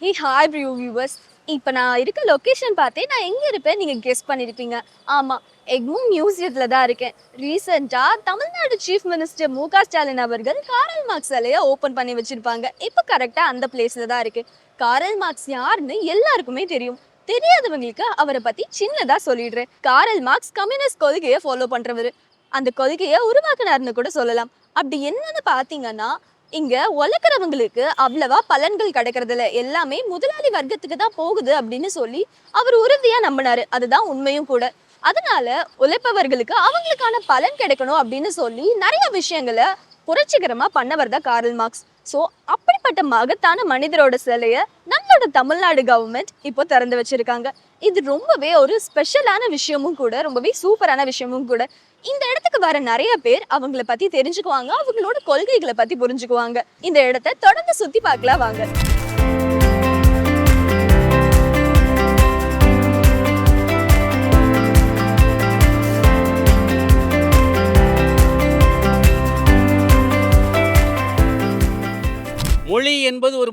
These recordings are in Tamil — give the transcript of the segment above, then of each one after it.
ஹே ஹாய் ப்ரியூ வியூவர்ஸ் இப்போ நான் இருக்க லொக்கேஷன் பார்த்தே நான் எங்கே இருப்பேன்? நீங்கள் கெஸ் பண்ணியிருப்பீங்க ஆமாம் எக்மோ மியூசியத்தில் தான் இருக்கேன். ரீசெண்டாக தமிழ்நாடு சீஃப் மினிஸ்டர் மு க ஸ்டாலின் அவர்கள் காரல் மார்க்ஸ் சிலையை ஓப்பன் பண்ணி வச்சுருப்பாங்க. இப்போ கரெக்டாக அந்த பிளேஸில் தான் இருக்குது காரல் மார்க்ஸ் யாருன்னு எல்லாருக்குமே தெரியும். தெரியாதவங்களுக்கு அவரை பற்றி சின்னதாக சொல்லிடுறேன். காரல் மார்க்ஸ் கம்யூனிஸ்ட் கொள்கையை ஃபாலோ பண்ணுறவர் அந்த கொள்கையை உருவாக்குனாருன்னு கூட சொல்லலாம். அப்படி என்னன்னு பார்த்தீங்கன்னா இங்க உழைக்கிறவங்களுக்கு அவ்வளவா பலன்கள் கிடைக்கிறது இல்ல எல்லாமே முதலாளி வர்க்கத்துக்கு தான் போகுது அப்படின்னு சொல்லி அவர் உறுதியா நம்பினாரு. அதுதான் உண்மையும் கூட. அதனால உழைப்பவர்களுக்கு அவங்களுக்கான பலன் கிடைக்கணும் அப்படின்னு சொல்லி நிறைய விஷயங்களை புரட்சிகரமா பண்ணவர் தான் கார்ல் மார்க்ஸ். ஸோ அப்படிப்பட்ட மகத்தான மனிதரோட சிலையை நம்மளோட தமிழ்நாடு கவர்மெண்ட் இப்போ திறந்து வச்சிருக்காங்க. இது ரொம்பவே ஒரு ஸ்பெஷலான விஷயமும் கூட ரொம்பவே சூப்பரான விஷயமும் கூட. இந்த இடத்துக்கு வர நிறைய பேர் அவங்கள பத்தி தெரிஞ்சுக்குவாங்க அவங்களோட கொள்கைகளை பத்தி புரிஞ்சுக்குவாங்க. இந்த இடத்த தொடர்ந்து சுத்தி பார்க்கலாம் வாங்க.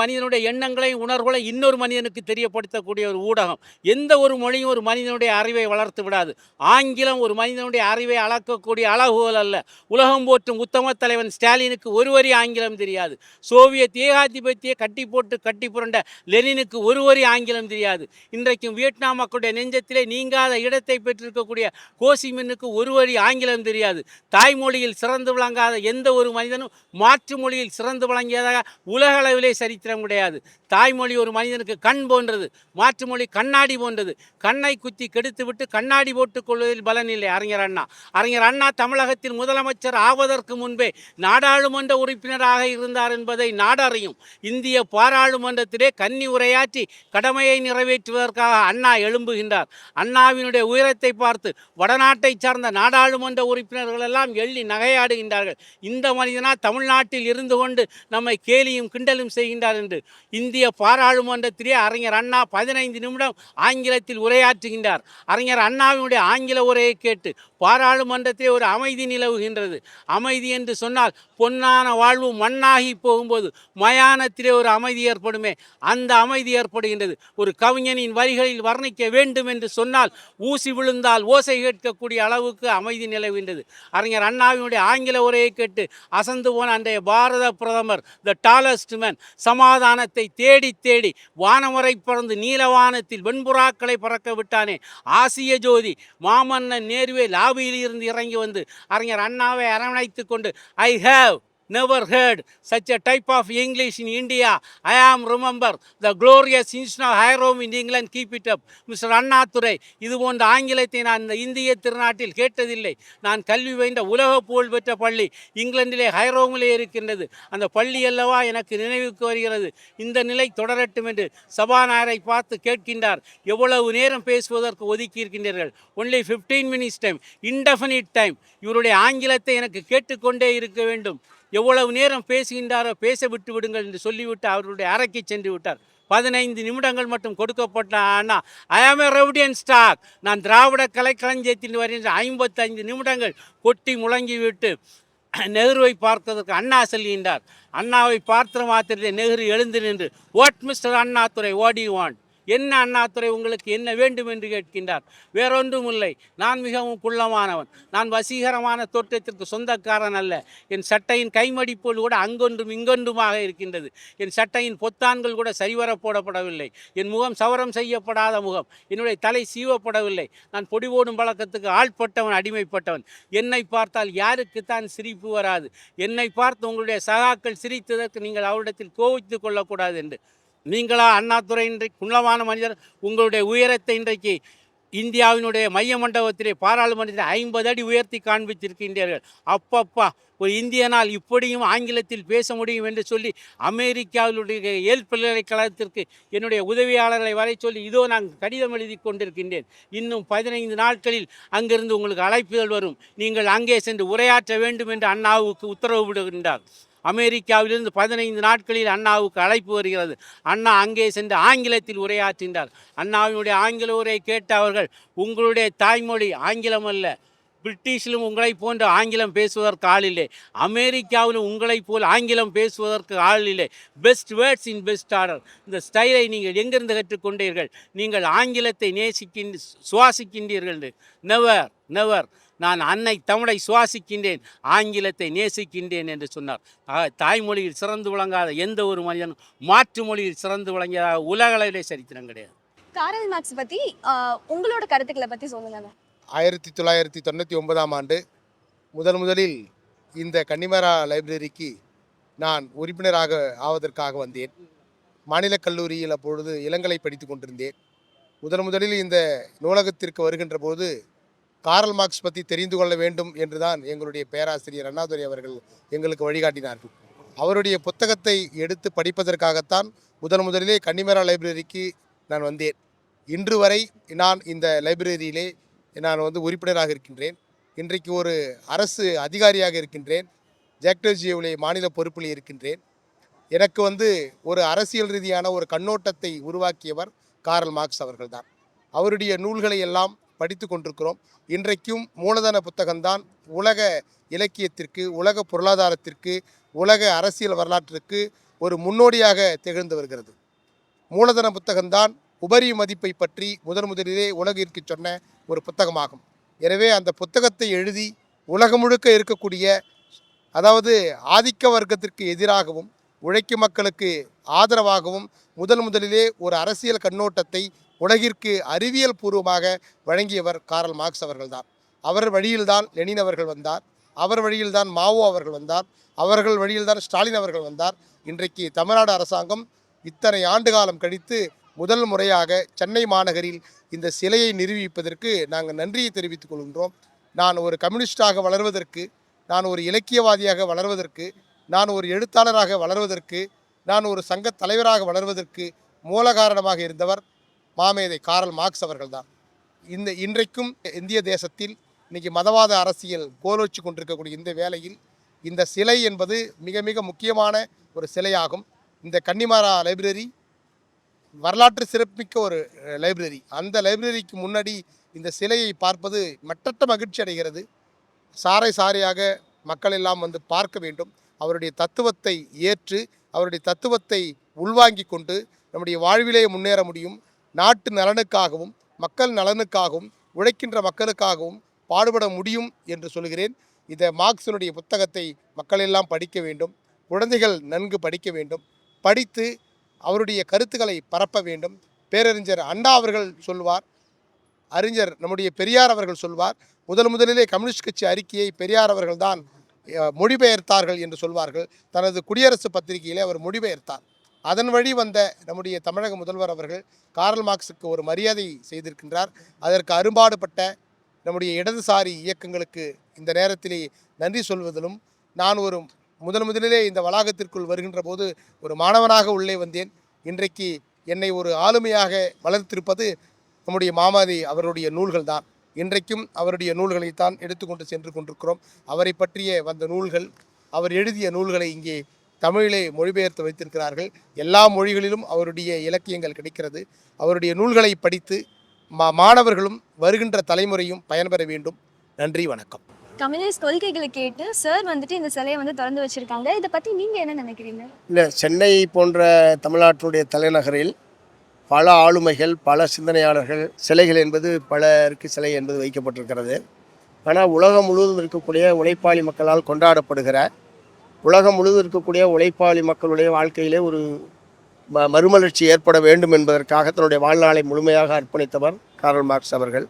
மனிதனுடைய எண்ணங்களை உணர்வுகளை இன்னொரு மனிதனுக்கு தெரியப்படுத்தக்கூடிய ஒரு ஊடகம். எந்த ஒரு மொழியும் ஒரு மனிதனுடைய அறிவை வளர்த்து விடாது. ஆங்கிலம் ஒரு மனிதனுடைய அறிவை அளக்கக்கூடிய அளவுகள் அல்ல. உலகம் போற்றும் உத்தம தலைவன் ஸ்டாலினுக்கு ஒரு வரி ஆங்கிலம் தெரியாது. சோவியத் ஏகாதிபத்திய கட்டி போட்டு கட்டி புரண்ட லெனினுக்கு ஒரு வரி ஆங்கிலம் தெரியாது. இன்றைக்கும் வியட்நாம் மக்களுடைய நெஞ்சத்திலே நீங்காத இடத்தை பெற்றிருக்கக்கூடிய கோசிமின்னுக்கு ஒரு வரி ஆங்கிலம் தெரியாது. தாய்மொழியில் சிறந்து விளங்காத எந்த ஒரு மனிதனும் மாற்று மொழியில் சிறந்து விளங்கியதாக உலக அளவிலே மாத்திரம் கிடையாது. தாய்மொழி ஒரு மனிதனுக்கு கண் போன்றது மாற்று மொழி கண்ணாடி போன்றது. கண்ணை குத்தி கெடுத்து விட்டு கண்ணாடி போட்டுக் கொள்வதில் பலன் இல்லை. அறிஞர் அண்ணா. அறிஞர் அண்ணா தமிழகத்தில் முதலமைச்சர் ஆவதற்கு முன்பே நாடாளுமன்ற உறுப்பினராக இருந்தார் என்பதை நாடறியும். இந்திய பாராளுமன்றத்திலே கன்னி உரையாற்றி கடமையை நிறைவேற்றுவதற்காக அண்ணா எழும்புகின்றார். அண்ணாவினுடைய உயரத்தை பார்த்து வடநாட்டை சார்ந்த நாடாளுமன்ற உறுப்பினர்கள் எல்லாம் எள்ளி நகையாடுகின்றார்கள். இந்த மனிதனா தமிழ்நாட்டில் இருந்து கொண்டு நம்மை கேலியும் கிண்டலும் செய்கின்றார் என்று இந்திய பாராளுமன்றத்திலே அறிஞர் அண்ணா பதினைந்து நிமிடம் ஆங்கிலத்தில் உரையாற்றுகின்றார். அறிஞர் அண்ணாவினுடைய ஆங்கில உரையை கேட்டு பாராளுமன்றத்திலே ஒரு அமைதி நிலவுகின்றது. அமைதி என்று சொன்னால் பொன்னான வாழ்வு மண்ணாகி போகும்போது மயானத்திலே ஒரு அமைதி ஏற்படுமே. அந்த அமைதி ஏற்படுகின்றது. ஒரு கவிஞனின் வரிகளில் வர்ணிக்க வேண்டும் என்று சொன்னால் ஊசி விழுந்தால் ஓசை கேட்கக்கூடிய அளவுக்கு அமைதி நிலவுகின்றது. அறிஞர் அண்ணாவினுடைய ஆங்கில உரையை கேட்டு அசந்து போன அன்றைய பாரத பிரதமர் த டாலஸ்ட் மேன் சமாதானத்தை தேடி தேடி வானமுறை பறந்து நீலவானத்தில் வெண்புறாக்களை பறக்க விட்டானே. ஆசிய ஜோதி மாமன்னன் நேருவே லாபியில் இருந்து இறங்கி வந்து அறிஞர் அண்ணாவை அரவணைத்து கொண்டு I have never heard such a type of English in India. I am remember the glorious institution of higher இன் in England. Keep it up. Mister Annadurai இது போன்ற ஆங்கிலத்தை நான் இந்த இந்திய திருநாட்டில் கேட்டதில்லை. நான் கல்வி வாய்ந்த உலக புகழ் பெற்ற பள்ளி இங்கிலாந்திலே ஹைரோமிலே இருக்கின்றது. அந்த பள்ளி அல்லவா எனக்கு நினைவுக்கு வருகிறது. இந்த நிலை தொடரட்டும் என்று சபாநாயகரை பார்த்து கேட்கின்றார். எவ்வளவு நேரம் பேசுவதற்கு ஒதுக்கி இருக்கின்றீர்கள்? Only fifteen minutes time indefinite time இவருடைய ஆங்கிலத்தை எனக்கு கேட்டுக்கொண்டே இருக்க வேண்டும். எவ்வளவு நேரம் பேசுகின்றாரோ பேச விட்டு விடுங்கள் என்று சொல்லிவிட்டு அவருடைய அறைக்கு சென்று விட்டார். பதினைந்து நிமிடங்கள் மட்டும் கொடுக்கப்பட்ட ஆனால் ஐ ஆம் ஏ ரெவடியன் ஸ்டாக் நான் திராவிட கலைக்களஞ்சியத்தில் வருகின்ற ஐம்பத்தைந்து நிமிடங்கள் கொட்டி முழங்கிவிட்டு நெஹ்ருவை பார்த்ததற்கு அண்ணா செல்கின்றார். அண்ணாவை பார்த்த மாத்திரத்தை நெஹ்ரு எழுந்து நின்று what mister Annadurai what you want என்ன அண்ணாத்துறை உங்களுக்கு என்ன வேண்டும் என்று கேட்கின்றார்? வேறொன்றும் இல்லை நான் மிகவும் குள்ளமானவன். நான் வசீகரமான தோற்றத்திற்கு சொந்தக்காரன் அல்ல. என் சட்டையின் கைமடிப்போல் கூட அங்கொன்றும் இங்கொன்றுமாக இருக்கின்றது. என் சட்டையின் பொத்தான்கள் கூட சரிவர போடப்படவில்லை. என் முகம் சவரம் செய்யப்படாத முகம். என்னுடைய தலை சீவப்படவில்லை. நான் பொடி போடும் பழக்கத்துக்கு ஆள்பட்டவன் அடிமைப்பட்டவன். என்னை பார்த்தால் யாருக்குத்தான் சிரிப்பு வராது. என்னை பார்த்து உங்களுடைய சகாக்கள் சிரித்ததற்கு நீங்கள் அவரிடத்தில் கோவித்துக் கொள்ளக்கூடாது என்று நீங்களா அண்ணாதுரை இன்றைக்கு குள்ளமான மனிதர் உங்களுடைய உயரத்தை இன்றைக்கு இந்தியாவினுடைய மைய மண்டபத்திலே பாராளுமன்றத்தில் ஐம்பது அடி உயர்த்தி காண்பித்திருக்கின்றீர்கள். அப்பப்பா ஒரு இந்தியனால் இப்படியும் ஆங்கிலத்தில் பேச முடியும் என்று சொல்லி அமெரிக்காவினுடைய ஏல் பல்கலைக்கழகத்திற்கு என்னுடைய உதவியாளர்களை வரை சொல்லி இதோ நான் கடிதம் எழுதி கொண்டிருக்கின்றேன். இன்னும் பதினைந்து நாட்களில் அங்கிருந்து உங்களுக்கு அழைப்புகள் வரும். நீங்கள் அங்கே சென்று உரையாற்ற வேண்டும் என்று அண்ணாவுக்கு உத்தரவு விடுகின்றார். அமெரிக்காவிலிருந்து பதினைந்து நாட்களில் அண்ணாவுக்கு அழைப்பு வருகிறது. அண்ணா அங்கே சென்று ஆங்கிலத்தில் உரையாற்றினார் அண்ணாவினுடைய ஆங்கில உரையை கேட்ட அவர்கள் உங்களுடைய தாய்மொழி ஆங்கிலம் அல்ல. பிரிட்டிஷிலும் உங்களைப் போன்று ஆங்கிலம் பேசுவதற்கு ஆள் இல்லை. அமெரிக்காவிலும் உங்களைப் போல் ஆங்கிலம் பேசுவதற்கு ஆள் இல்லை. Best words in best order இந்த ஸ்டைலை நீங்கள் எங்கிருந்து கற்றுக்கொண்டீர்கள்? நீங்கள் ஆங்கிலத்தை நேசிக்கின்ற சுவாசிக்கின்றீர்கள் நெவர் நெவர் நான் அன்னை தமிழை சுவாசிக்கின்றேன் ஆங்கிலத்தை நேசிக்கின்றேன் என்று சொன்னார். தாய்மொழியில் சிறந்து விளங்காத எந்த ஒரு மனிதனும் மாற்று மொழியில் சிறந்து விளங்கியதாக உலகளவிலே சரித்திரம் கிடையாது. காரல் மார்க்ஸ் பத்தி ஆஹ், உங்களோட கருத்துக்களை பத்தி சொல்லுங்க ஆயிரத்தி தொள்ளாயிரத்தி தொண்ணூற்றி ஒன்பதாம் ஆண்டு முதல் முதலில் இந்த கன்னிமரா லைப்ரரிக்கு நான் உறுப்பினராக ஆவதற்காக வந்தேன். மாநில கல்லூரியில் அப்பொழுது இளங்கலை படித்து கொண்டிருந்தேன். முதன் முதலில் இந்த நூலகத்திற்கு வருகின்ற போது காரல் மார்க்ஸ் பற்றி தெரிந்து கொள்ள வேண்டும் என்றுதான் எங்களுடைய பேராசிரியர் அண்ணாதுரை அவர்கள் எங்களுக்கு வழிகாட்டினார்கள். அவருடைய புத்தகத்தை எடுத்து படிப்பதற்காகத்தான் முதன் முதலிலே கன்னிமரா லைப்ரரிக்கு நான் வந்தேன். இன்று வரை நான் இந்த லைப்ரரியிலே நான் வந்து உறுப்பினராக இருக்கின்றேன். இன்றைக்கு ஒரு அரசு அதிகாரியாக இருக்கின்றேன். ஜாக்டோஜியோவிலே மாநில பொறுப்பில் இருக்கின்றேன். எனக்கு வந்து ஒரு அரசியல் ரீதியான ஒரு கண்ணோட்டத்தை உருவாக்கியவர் காரல் மார்க்ஸ் அவர்கள்தான். அவருடைய நூல்களை எல்லாம் படித்து கொண்டிருக்கிறோம். இன்றைக்கும் மூலதன புத்தகம்தான் உலக இலக்கியத்திற்கு உலக பொருளாதாரத்திற்கு உலக அரசியல் வரலாற்றிற்கு ஒரு முன்னோடியாக திகழ்ந்து வருகிறது. மூலதன புத்தகம்தான் உபரி மதிப்பை பற்றி முதன் முதலிலே உலகிற்கு சொன்ன ஒரு புத்தகமாகும். எனவே அந்த புத்தகத்தை எழுதி உலகம் முழுக்க இருக்கக்கூடிய அதாவது ஆதிக்க வர்க்கத்திற்கு எதிராகவும் உழைக்கும் மக்களுக்கு ஆதரவாகவும் முதன் முதலிலே ஒரு அரசியல் கண்ணோட்டத்தை உலகிற்கு அறிவியல் பூர்வமாக வழங்கியவர் காரல் மார்க்ஸ் அவர்கள்தான். அவர் வழியில்தான் லெனின் அவர்கள் வந்தார். அவர் வழியில்தான் மாவோ அவர்கள் வந்தார். அவர்கள் வழியில்தான் ஸ்டாலின் அவர்கள் வந்தார். இன்றைக்கு தமிழ்நாடு அரசாங்கம் இத்தனை ஆண்டு காலம் கழித்து முதல் முறையாக சென்னை மாநகரில் இந்த சிலையை நிரூபிப்பதற்கு நாங்கள் நன்றியை தெரிவித்துக் கொள்கின்றோம். நான் ஒரு கம்யூனிஸ்டாக வளர்வதற்கு நான் ஒரு இலக்கியவாதியாக வளர்வதற்கு நான் ஒரு எழுத்தாளராக வளர்வதற்கு நான் ஒரு சங்க தலைவராக வளர்வதற்கு மூல காரணமாக இருந்தவர் மாமேதை காரல் மார்க்ஸ் அவர்கள்தான். இந்த இன்றைக்கும் இந்திய தேசத்தில் இன்னைக்கு மதவாத அரசியல் கோலோச்சி கொண்டிருக்கக்கூடிய இந்த வேளையில் இந்த சிலை என்பது மிக மிக முக்கியமான ஒரு சிலையாகும். இந்த கன்னிமாரா லைப்ரரி வரலாற்று சிறப்புமிக்க ஒரு லைப்ரரி. அந்த லைப்ரரிக்கு முன்னாடி இந்த சிலையை பார்ப்பது மட்டற்ற மகிழ்ச்சி அடைகிறது. சாறை சாரையாக மக்கள் எல்லாம் வந்து பார்க்க வேண்டும். அவருடைய தத்துவத்தை ஏற்று அவருடைய தத்துவத்தை உள்வாங்கி கொண்டு நம்முடைய வாழ்விலே முன்னேற முடியும். நாட்டு நலனுக்காகவும் மக்கள் நலனுக்காகவும் உழைக்கின்ற மக்களுக்காகவும் பாடுபட முடியும் என்று சொல்கிறேன். இந்த மார்க்ஸினுடைய புத்தகத்தை மக்கள் எல்லாம் படிக்க வேண்டும். குழந்தைகள் நன்கு படிக்க வேண்டும். படித்து அவருடைய கருத்துக்களை பரப்ப வேண்டும். பேரறிஞர் அண்ணா அவர்கள் சொல்வார் அறிஞர் நம்முடைய பெரியார் அவர்கள் சொல்வார் முதல் முதலிலே கம்யூனிஸ்ட் கட்சி அறிக்கையை பெரியார் அவர்கள்தான் மொழிபெயர்த்தார்கள் என்று சொல்வார்கள். தனது குடியரசு பத்திரிகையிலே அவர் மொழிபெயர்த்தார். அதன் வழி வந்த நம்முடைய தமிழக முதல்வர் அவர்கள் காரல் மார்க்ஸுக்கு ஒரு மரியாதை செய்திருக்கின்றார். அதற்கு அரும்பாடுபட்ட நம்முடைய இடதுசாரி இயக்கங்களுக்கு இந்த நேரத்திலே நன்றி சொல்வதிலும் நான் ஒரு முதன் முதலிலே இந்த வளாகத்திற்குள் வருகின்ற போது ஒரு மாணவனாக உள்ளே வந்தேன். இன்றைக்கு என்னை ஒரு ஆளுமையாக வளர்த்திருப்பது நம்முடைய மாமாதி அவருடைய நூல்கள் தான் இன்றைக்கும் அவருடைய நூல்களைத்தான் எடுத்துக்கொண்டு சென்று கொண்டிருக்கிறோம். அவரை பற்றிய வந்த நூல்கள் அவர் எழுதிய நூல்களை இங்கே தமிழிலே மொழிபெயர்த்து வைத்திருக்கிறார்கள். எல்லா மொழிகளிலும் அவருடைய இலக்கியங்கள் கிடைக்கிறது. அவருடைய நூல்களை படித்து மா மாணவர்களும் வருகின்ற தலைமுறையும் பயன்பெற வேண்டும். நன்றி வணக்கம். கம்யூனிஸ்ட் கொள்கைகளை கேட்டு சார் வந்துட்டு இந்த சிலையை வந்து திறந்து வச்சிருக்காங்க. இதை பத்தி நீங்க என்ன நினைக்கிறீங்க? இல்லை சென்னை போன்ற தமிழ்நாட்டினுடைய தலைநகரில் பல ஆளுமைகள் பல சிந்தனையாளர்கள் சிலைகள் என்பது பலருக்கு சிலை என்பது வைக்கப்பட்டிருக்கிறது. ஆனால் உலகம் முழுவதும் இருக்கக்கூடிய உழைப்பாளி மக்களால் கொண்டாடப்படுகிற உலகம் முழுவதும் இருக்கக்கூடிய உழைப்பாளி மக்களுடைய வாழ்க்கையிலே ஒரு ம மறுமலர்ச்சி ஏற்பட வேண்டும் என்பதற்காக தன்னுடைய வாழ்நாளை முழுமையாக அர்ப்பணித்தவர் கார்ல் மார்க்ஸ் அவர்கள்.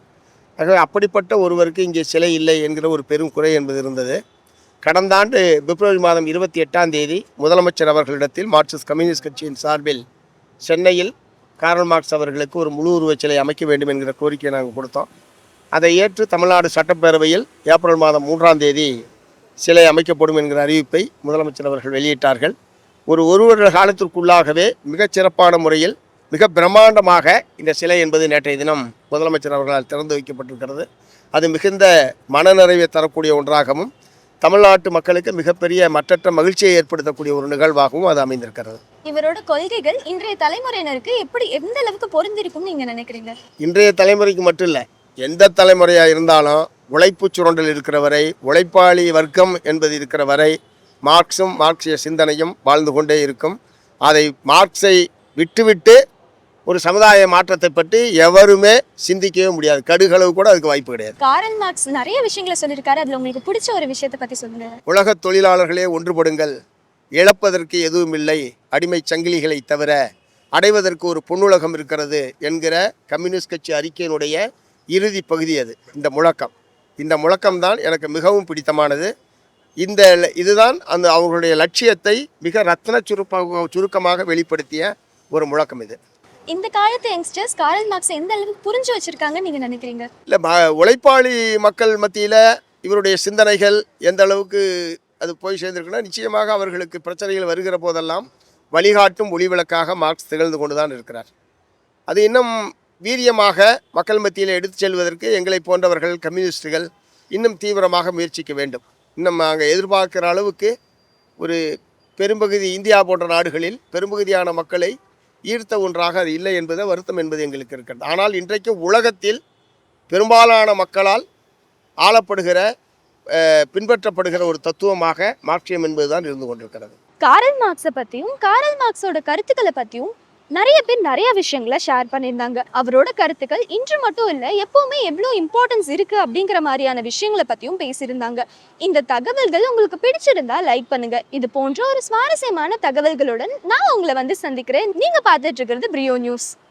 ஆகவே அப்படிப்பட்ட ஒருவருக்கு இங்கே சிலை இல்லை என்கிற ஒரு பெரும் குறை என்பது இருந்தது. கடந்த ஆண்டு பிப்ரவரி மாதம் இருபத்தி எட்டாம் தேதி முதலமைச்சர் அவர்களிடத்தில் மார்க்சிஸ்ட் கம்யூனிஸ்ட் கட்சியின் சார்பில் சென்னையில் கார்ல் மார்க்ஸ் அவர்களுக்கு ஒரு முழு உருவச்சிலை அமைக்க வேண்டும் என்கிற கோரிக்கையை நாங்கள் கொடுத்தோம். அதை ஏற்று தமிழ்நாடு சட்டப்பேரவையில் ஏப்ரல் மாதம் மூன்றாம் தேதி சிலை அமைக்கப்படும் என்கிற அறிவிப்பை முதலமைச்சர் அவர்கள் வெளியிட்டார்கள். ஒரு ஒரு வருட காலத்திற்குள்ளாகவே மிகச் சிறப்பான முறையில் மிக பிரம்மாண்டமாக இந்த சிலை என்பது நேற்றைய தினம் முதலமைச்சர் அவர்களால் திறந்து வைக்கப்பட்டிருக்கிறது. அது மிகுந்த மனநிறைவை தரக்கூடிய ஒன்றாகவும் தமிழ்நாட்டு மக்களுக்கு மிகப்பெரிய மற்றற்ற மகிழ்ச்சியை ஏற்படுத்தக்கூடிய ஒரு நிகழ்வாகவும் அது அமைந்திருக்கிறது. இவரோட கொள்கைகள் இன்றைய தலைமுறையினருக்கு எப்படி எந்த அளவுக்கு பொருந்திருக்கும்னு நீங்க நினைக்கிறீங்க? இன்றைய தலைமுறைக்கு மட்டும் இல்லை எந்த தலைமுறையாக இருந்தாலும் உழைப்பு சுரண்டல் இருக்கிற வரை உழைப்பாளி வர்க்கம் என்பது இருக்கிற வரை மார்க்சும் மார்க்சிய சிந்தனையும் வாழ்ந்து கொண்டே இருக்கும். அதை மார்க்ஸை விட்டுவிட்டு ஒரு சமுதாய மாற்றத்தை பற்றி எவருமே சிந்திக்கவே முடியாது. கடுகளவு கூட அதுக்கு வாய்ப்பு கிடையாது. காரல் மார்க்ஸ் நிறைய விஷயங்களை சொல்லியிருக்காரு. அதுல உங்களுக்கு பிடிச்ச ஒரு விஷயத்தை பத்தி சொல்லுங்க. உலக தொழிலாளர்களே ஒன்றுபடுங்கள். இழப்பதற்கு எதுவும் இல்லை. அடிமை சங்கிலிகளை தவிர அடைவதற்கு ஒரு பொன்னுலகம் இருக்கிறது என்கிற கம்யூனிஸ்ட் கட்சி அறிக்கையினுடைய இறுதி பகுதி அது. இந்த முழக்கம். இந்த முழக்கம்தான் எனக்கு மிகவும் பிடித்தமானது. இந்த இதுதான் அந்த அவர்களுடைய லட்சியத்தை மிக ரத்ன சுருப்ப சுருக்கமாக வெளிப்படுத்திய ஒரு முழக்கம் இது. இந்த காலத்து யங்ஸ்டர்ஸ் காரல் மார்க்ஸ் எந்த அளவுக்கு புரிஞ்சு வச்சிருக்காங்கன்னு நீங்க நினைக்கிறீங்க? இல்லை உழைப்பாளி மக்கள் மத்தியில் இவருடைய சிந்தனைகள் எந்த அளவுக்கு அது போய் சேர்ந்திருக்குன்னா நிச்சயமாக அவர்களுக்கு பிரச்சனைகள் வருகிற போதெல்லாம் வழிகாட்டும் ஒளிவிளக்காக மார்க்ஸ் திகழ்ந்து கொண்டு தான் இருக்கிறார். அது இன்னும் வீரியமாக மக்கள் மத்தியில் எடுத்துச் செல்வதற்கு எங்களை போன்றவர்கள் கம்யூனிஸ்டுகள் இன்னும் தீவிரமாக முயற்சிக்க வேண்டும். இன்னும் நாங்கள் எதிர்பார்க்கிற அளவுக்கு ஒரு பெரும்பகுதி இந்தியா போன்ற நாடுகளில் பெரும்பகுதியான மக்களை ஈர்த்த ஒன்றாக அது இல்லை என்பது வருத்தம் என்பது எங்களுக்கு இருக்கிறது. ஆனால் இன்றைக்கு உலகத்தில் பெரும்பாலான மக்களால் ஆளப்படுகிற பின்பற்றப்படுகிற ஒரு தத்துவமாக மார்க்சியம் என்பதுதான் இருந்து கொண்டிருக்கிறது. காரல் மார்க்ஸை பற்றியும் காரல் மார்க்ஸோட கருத்துக்களை பற்றியும் நிறைய பேர் நிறைய விஷயங்களை ஷேர் பண்ணியிருந்தாங்க. அவரோட கருத்துக்கள் இன்று மட்டும் இல்லை எப்பவுமே எவ்வளோ இம்பார்ட்டன்ஸ் இருக்கு அப்படிங்கிற மாதிரியான விஷயங்களை பற்றியும் பேசியிருந்தாங்க. இந்த தகவல்கள் உங்களுக்கு பிடிச்சிருந்தா லைக் பண்ணுங்க. இது போன்ற ஒரு சுவாரஸ்யமான தகவல்களுடன் நான் உங்களை வந்து சந்திக்கிறேன். நீங்க பார்த்துட்டு இருக்கிறது பிரியோ நியூஸ்